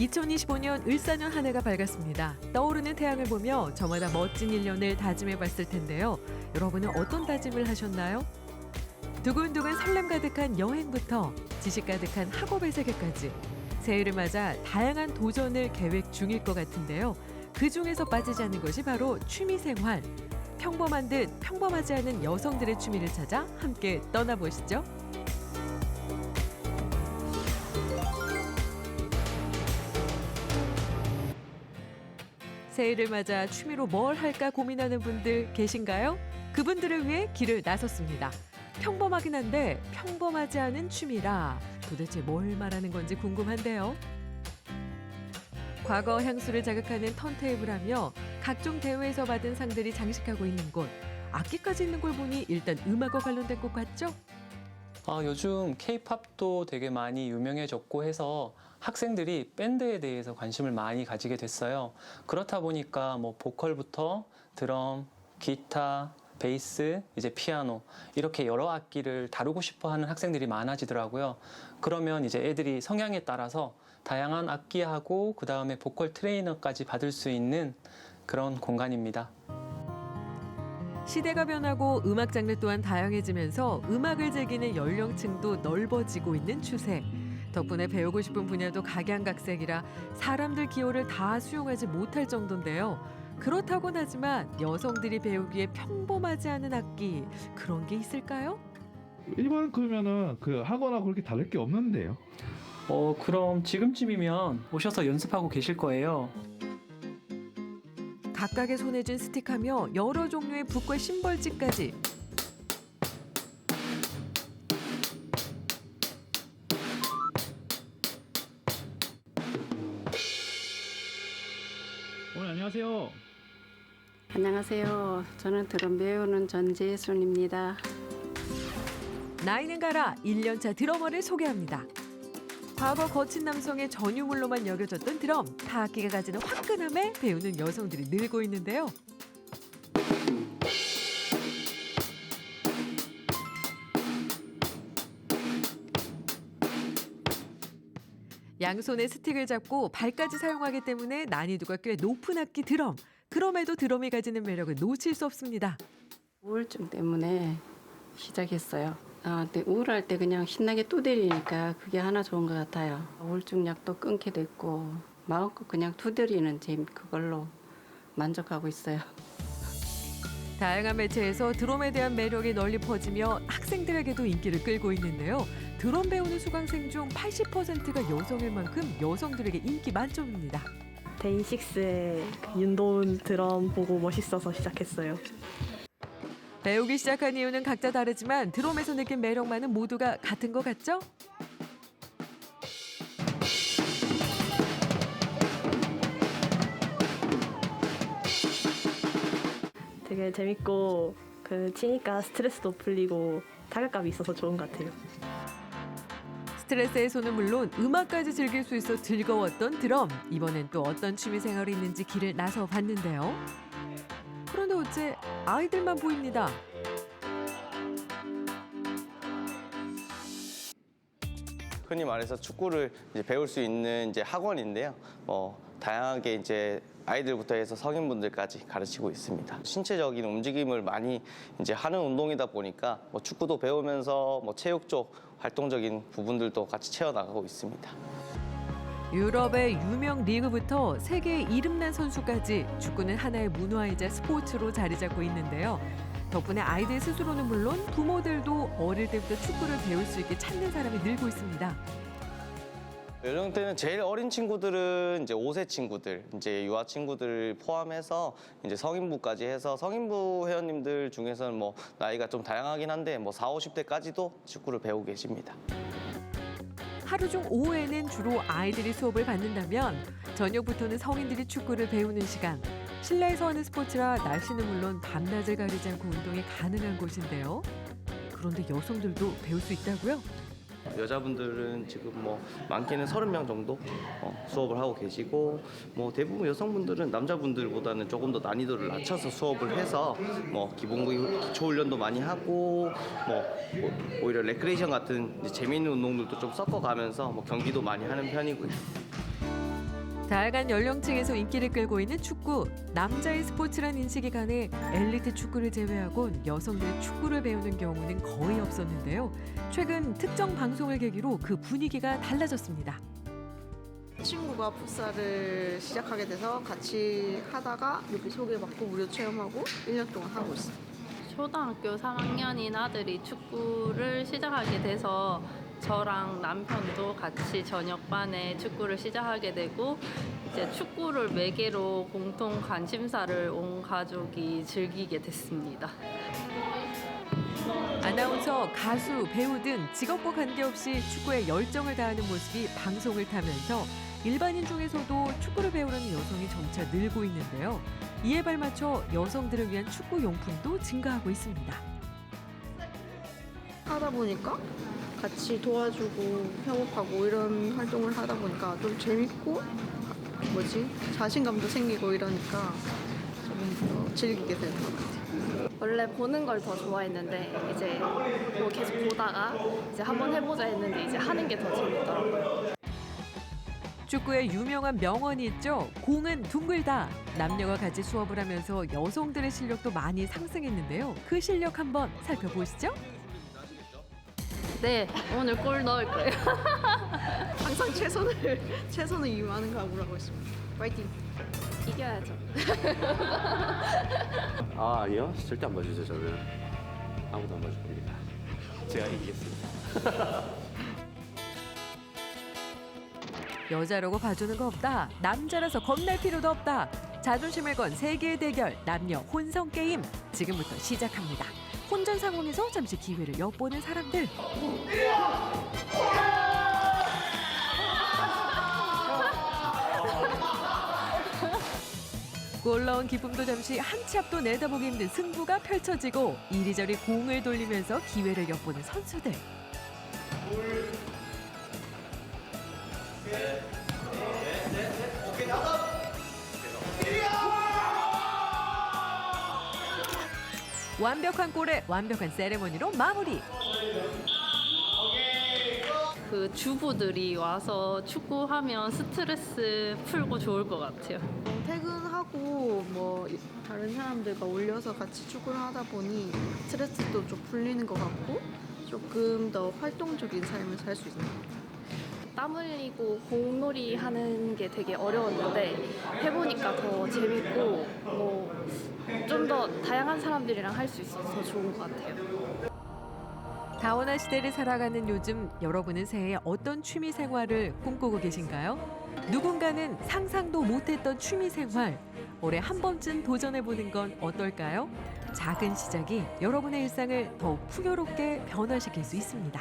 2025년 을사년 한 해가 밝았습니다. 떠오르는 태양을 보며 저마다 멋진 일년을 다짐해 봤을 텐데요. 여러분은 어떤 다짐을 하셨나요? 두근두근 설렘 가득한 여행부터 지식 가득한 학업의 세계까지 새해를 맞아 다양한 도전을 계획 중일 것 같은데요. 그 중에서 빠지지 않는 것이 바로 취미 생활. 평범한 듯 평범하지 않은 여성들의 취미를 찾아 함께 떠나보시죠. 새해를 맞아 취미로 뭘 할까 고민하는 분들 계신가요? 그분들을 위해 길을 나섰습니다. 평범하긴 한데 평범하지 않은 취미라 도대체 뭘 말하는 건지 궁금한데요. 과거 향수를 자극하는 턴테이블하며 각종 대회에서 받은 상들이 장식하고 있는 곳. 악기까지 있는 걸 보니 일단 음악과 관련된 곳 같죠? 아, 요즘 케이팝도 되게 많이 유명해졌고 해서 학생들이 밴드에 대해서 관심을 많이 가지게 됐어요. 그렇다 보니까 뭐 보컬부터 드럼, 기타, 베이스, 이제 피아노 이렇게 여러 악기를 다루고 싶어 하는 학생들이 많아지더라고요. 그러면 이제 애들이 성향에 따라서 다양한 악기하고 그 다음에 보컬 트레이너까지 받을 수 있는 그런 공간입니다. 시대가 변하고 음악 장르 또한 다양해지면서 음악을 즐기는 연령층도 넓어지고 있는 추세. 덕분에 배우고 싶은 분야도 각양각색이라 사람들 기호를 다 수용하지 못할 정도인데요. 그렇다곤 하지만 여성들이 배우기에 평범하지 않은 악기 그런 게 있을까요? 일반 그러면은 그 학원하고 그렇게 다를 게 없는데요. 어, 그럼 지금쯤이면 오셔서 연습하고 계실 거예요. 각각의 손에 쥔 스틱하며 여러 종류의 붓과 심벌찌까지 오늘 안녕하세요. 안녕하세요. 저는 드럼 배우는 전재순입니다. 나이는 가라 1년차 드러머를 소개합니다. 과거 거친 남성의 전유물로만 여겨졌던 드럼, 타악기가 가지는 화끈함에 배우는 여성들이 늘고 있는데요. 양손에 스틱을 잡고 발까지 사용하기 때문에 난이도가 꽤 높은 악기 드럼. 그럼에도 드럼이 가지는 매력을 놓칠 수 없습니다. 우울증 때문에 시작했어요. 아, 근데 우울할 때 그냥 신나게 두드리니까 그게 하나 좋은 것 같아요. 우울증 약도 끊게 됐고 마음껏 그냥 두드리는 재미 그걸로 만족하고 있어요. 다양한 매체에서 드럼에 대한 매력이 널리 퍼지며 학생들에게도 인기를 끌고 있는데요. 드럼 배우는 수강생 중 80%가 여성일 만큼 여성들에게 인기 만점입니다. 데이식스의 그 윤도운 드럼 보고 멋있어서 시작했어요. 배우기 시작한 이유는 각자 다르지만 드럼에서 느낀 매력만은 모두가 같은 것 같죠? 되게 재밌고 그 치니까 스트레스도 풀리고 타격감이 있어서 좋은 것 같아요. 스트레스 해소는 물론 음악까지 즐길 수 있어 즐거웠던 드럼. 이번엔 또 어떤 취미 생활이 있는지 길을 나서 봤는데요. 그런데 어째 아이들만 보입니다. 흔히 말해서 축구를 이제 배울 수 있는 이제 학원인데요. 뭐 다양하게 이제 아이들부터 해서 성인분들까지 가르치고 있습니다. 신체적인 움직임을 많이 이제 하는 운동이다 보니까 뭐 축구도 배우면서 뭐 체육 쪽 활동적인 부분들도 같이 채워 나가고 있습니다. 유럽의 유명 리그부터 세계의 이름난 선수까지 축구는 하나의 문화이자 스포츠로 자리 잡고 있는데요. 덕분에 아이들 스스로는 물론 부모들도 어릴 때부터 축구를 배울 수 있게 찾는 사람이 늘고 있습니다. 연령 때는 제일 어린 친구들은 이제 5세 친구들, 이제 유아 친구들 포함해서 이제 성인부까지 해서 성인부 회원님들 중에서는 뭐 나이가 좀 다양하긴 한데 뭐 4, 50대까지도 축구를 배우고 계십니다. 하루 중 오후에는 주로 아이들이 수업을 받는다면 저녁부터는 성인들이 축구를 배우는 시간. 실내에서 하는 스포츠라 날씨는 물론 밤낮을 가리지 않고 운동이 가능한 곳인데요. 그런데 여성들도 배울 수 있다고요? 여자분들은 지금 뭐 많게는 30명 정도 어, 수업을 하고 계시고 뭐 대부분 여성분들은 남자분들보다는 조금 더 난이도를 낮춰서 수업을 해서 뭐 기본기 기초 훈련도 많이 하고 뭐, 뭐 오히려 레크레이션 같은 이제 재미있는 운동들도 좀 섞어가면서 뭐 경기도 많이 하는 편이고요. 다양한 연령층에서 인기를 끌고 있는 축구. 남자의 스포츠란 인식이 가해 엘리트 축구를 제외하곤 여성들이 축구를 배우는 경우는 거의 없었는데요. 최근 특정 방송을 계기로 그 분위기가 달라졌습니다. 친구가 풋살을 시작하게 돼서 같이 하다가 여기 소개받고 무료 체험하고 1년 동안 하고 있어요. 초등학교 3학년인 아들이 축구를 시작하게 돼서 저랑 남편도 같이 저녁반에 축구를 시작하게 되고 이제 축구를 매개로 공통 관심사를 온 가족이 즐기게 됐습니다. 아나운서, 가수, 배우 등 직업과 관계없이 축구에 열정을 다하는 모습이 방송을 타면서 일반인 중에서도 축구를 배우려는 여성이 점차 늘고 있는데요. 이에 발맞춰 여성들을 위한 축구 용품도 증가하고 있습니다. 하다 보니까 같이 도와주고 협업하고 이런 활동을 하다 보니까 좀 재밌고 뭐지 자신감도 생기고 이러니까 조금 더 즐기게 되는 것 같아요. 원래 보는 걸 더 좋아했는데 이제 뭐 계속 보다가 이제 한번 해보자 했는데 이제 하는 게 더 재밌더라고요. 축구에 유명한 명언이 있죠. 공은 둥글다. 남녀가 같이 수업을 하면서 여성들의 실력도 많이 상승했는데요. 그 실력 한번 살펴보시죠. 네, 오늘 골 넣을 거예요. 항상 최선을 최선을 이용하는 각오라고 했습니다. 파이팅! 이겨야죠. 아 아니요 절대 안 봐주죠 저는 아무도 안 봐줄 겁니다 제가 이기겠습니다 여자라고 봐주는 거 없다. 남자라서 겁날 필요도 없다. 자존심을 건 세계의 대결 남녀 혼성 게임 지금부터 시작합니다. 혼전 상황에서 잠시 기회를 엿보는 사람들. 골 넣은 기쁨도 잠시 한 치 앞도 내다보기 힘든 승부가 펼쳐지고 이리저리 공을 돌리면서 기회를 엿보는 선수들. 완벽한 골에 완벽한 세레머니로 마무리. 그 주부들이 와서 축구하면 스트레스 풀고 좋을 것 같아요. 퇴근하고 뭐 다른 사람들과 올려서 같이 축구를 하다 보니 스트레스도 좀 풀리는 것 같고 조금 더 활동적인 삶을 살 수 있는 것 같아요. 땀 흘리고 공놀이 하는 게 되게 어려웠는데 해보니까 더 재밌고 뭐 좀 더 다양한 사람들이랑 할 수 있어서 좋은 것 같아요. 다원화 시대를 살아가는 요즘 여러분은 새해 어떤 취미 생활을 꿈꾸고 계신가요? 누군가는 상상도 못했던 취미 생활 올해 한 번쯤 도전해 보는 건 어떨까요? 작은 시작이 여러분의 일상을 더욱 풍요롭게 변화시킬 수 있습니다.